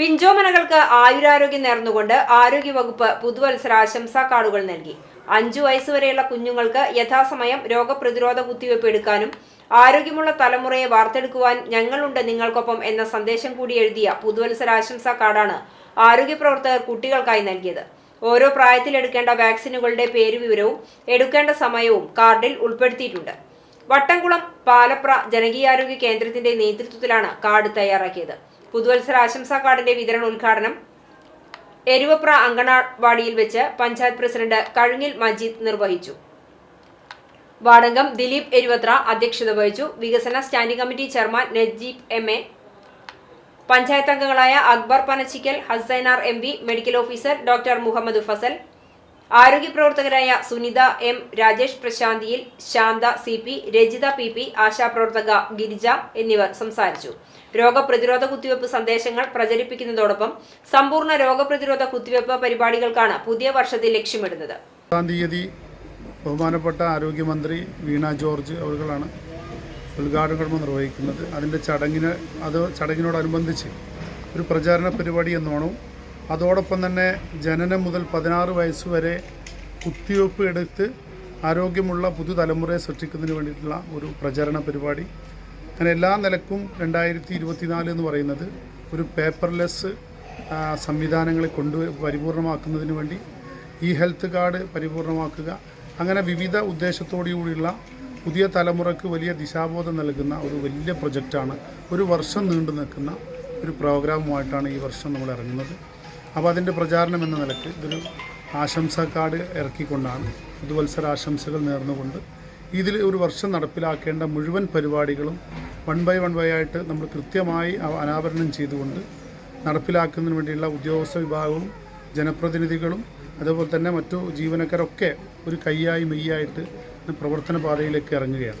പിഞ്ചോമനകൾക്ക് ആയുരാരോഗ്യം നേർന്നുകൊണ്ട് ആരോഗ്യവകുപ്പ് പുതുവത്സര ആശംസാ കാർഡുകൾ നൽകി. അഞ്ചു വയസ്സുവരെയുള്ള കുഞ്ഞുങ്ങൾക്ക് യഥാസമയം രോഗപ്രതിരോധ കുത്തിവയ്പ് എടുക്കാനും ആരോഗ്യമുള്ള തലമുറയെ വാർത്തെടുക്കുവാൻ ഞങ്ങളുണ്ട് നിങ്ങൾക്കൊപ്പം എന്ന സന്ദേശം കൂടി എഴുതിയ പുതുവത്സര ആശംസാ കാർഡാണ് ആരോഗ്യ പ്രവർത്തകർ കുട്ടികൾക്കായി നൽകിയത്. ഓരോ പ്രായത്തിൽ എടുക്കേണ്ട വാക്സിനുകളുടെ പേരുവിവരവും എടുക്കേണ്ട സമയവും കാർഡിൽ ഉൾപ്പെടുത്തിയിട്ടുണ്ട്. വട്ടംകുളം പാലപ്ര ജനകീയാരോഗ്യ കേന്ദ്രത്തിന്റെ നേതൃത്വത്തിലാണ് കാർഡ് തയ്യാറാക്കിയത്. പുതുവത്സര ആശംസാ കാർഡിന്റെ വിതരണ ഉദ്ഘാടനം എരുവപ്ര അങ്കണവാടിയിൽ വെച്ച് പഞ്ചായത്ത് പ്രസിഡന്റ് കഴുങ്ങിൽ മജീദ് നിർവഹിച്ചു. വാർഡംഗം ദിലീപ് എരുവത്ര അധ്യക്ഷത വഹിച്ചു. വികസന standing committee chairman Najeeb M A. Panchayat അംഗങ്ങളായ Akbar Panachikkal Hassainar M medical officer doctor Muhammad Fazal ആരോഗ്യ പ്രവർത്തകരായ Sunitha M Rajesh പ്രശാന്തിയിൽ Shantha C P Rajitha P P ആശാപ്രവർത്തക Girija എന്നിവർ സംസാരിച്ചു. രോഗപ്രതിരോധ കുത്തിവയ്പ് സന്ദേശങ്ങൾ പ്രചരിപ്പിക്കുന്നതോടൊപ്പം സമ്പൂർണ രോഗപ്രതിരോധ കുത്തിവയ്പ് പരിപാടികൾക്കാണ് പുതിയ വർഷത്തിൽ ലക്ഷ്യമിടുന്നത്. ബഹുമാനപ്പെട്ട ആരോഗ്യമന്ത്രി വീണ ജോർജ് അവരുകളാണ് ഉദ്ഘാടനം നിർവഹിക്കുന്നത്. അതിന്റെ ചടങ്ങിന് അത് ചടങ്ങിനോടനുബന്ധിച്ച് ഒരു പ്രചാരണ പരിപാടി എന്നോണം അതോടൊപ്പം തന്നെ ജനനം മുതൽ പതിനാറ് വയസ്സ് വരെ കുത്തിവയ്പ്പ് എടുത്ത് ആരോഗ്യമുള്ള പുതുതലമുറയെ സൃഷ്ടിക്കുന്നതിന് വേണ്ടിയിട്ടുള്ള ഒരു പ്രചരണ പരിപാടി. അങ്ങനെ എല്ലാ നിലക്കും രണ്ടായിരത്തി ഇരുപത്തിനാല് എന്ന് പറയുന്നത് ഒരു പേപ്പർലെസ് സംവിധാനങ്ങളെ കൊണ്ട് പരിപൂർണമാക്കുന്നതിന് വേണ്ടി ഈ ഹെൽത്ത് കാർഡ് പരിപൂർണമാക്കുക. അങ്ങനെ വിവിധ ഉദ്ദേശത്തോടുകൂടിയുള്ള പുതിയ തലമുറയ്ക്ക് വലിയ ദിശാബോധം നൽകുന്ന ഒരു വലിയ പ്രൊജക്റ്റാണ് ഒരു വർഷം നീണ്ടു നിൽക്കുന്ന ഒരു പ്രോഗ്രാമുമായിട്ടാണ് ഈ വർഷം നമ്മൾ ഇറങ്ങുന്നത്. അപ്പോൾ അതിന്റെ പ്രചാരണം എന്ന നിലയ്ക്ക് ഇതൊരു ആശംസാ കാർഡ് ഇറക്കിക്കൊണ്ടാണ്. പുതുവത്സര ആശംസകൾ നേർന്നുകൊണ്ട് ഇതിൽ ഒരു വർഷം നടപ്പിലാക്കേണ്ട മുഴുവൻ പരിപാടികളും വൺ ബൈ വൺ ബൈ ആയിട്ട് നമ്മൾ കൃത്യമായി അനാവരണം ചെയ്തുകൊണ്ട് നടപ്പിലാക്കുന്നതിന് വേണ്ടിയുള്ള ഉദ്യോഗസ്ഥ വിഭാഗവും ജനപ്രതിനിധികളും അതുപോലെ തന്നെ മറ്റു ജീവനക്കാരൊക്കെ ഒരു കൈയായി മെയ്യായിട്ട് പ്രവർത്തന പാതയിലേക്ക് ഇറങ്ങുകയാണ്.